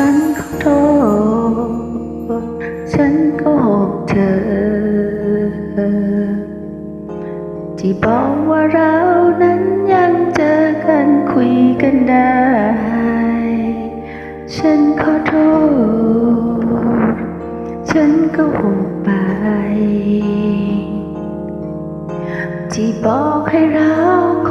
ฉันขอโทษ ฉันโก็หกเธอ ที่บอกว่าเรานั้นยังเจอกันคุยกันได้ ฉันขอโทษ ฉันก็หกไป ที่บอกให้เราค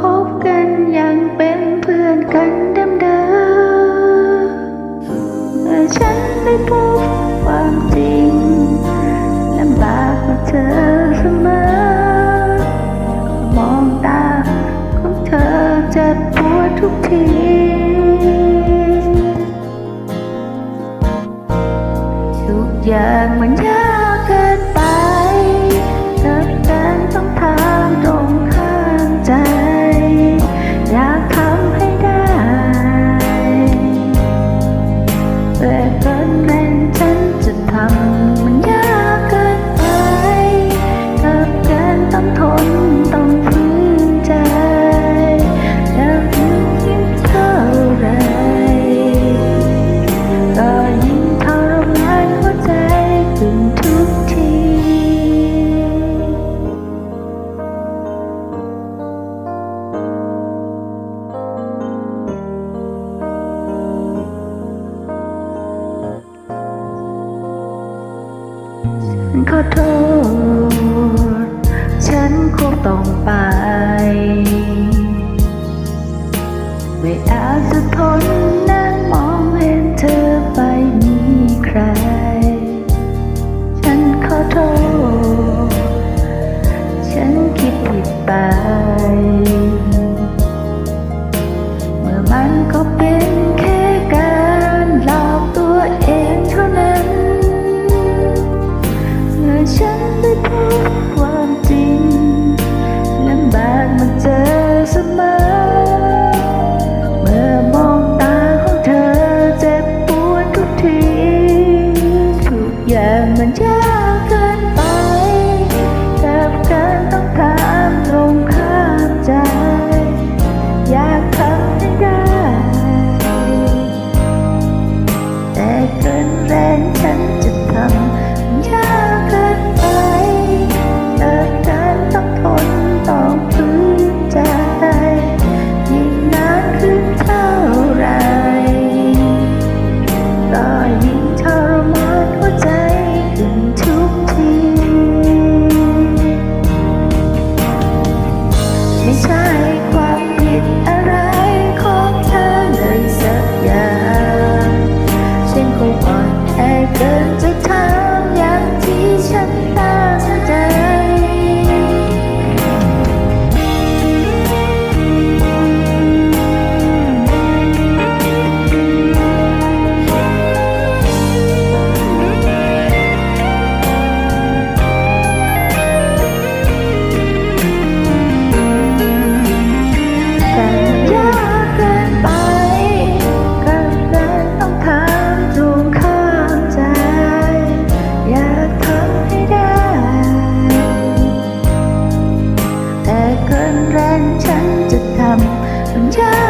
อย่างมันยากเกินไปเธอกันต้องทางตรงข้างใจ อยากทำให้ได้แต่เกิน ขอโทษ ฉันจะทำมันยาก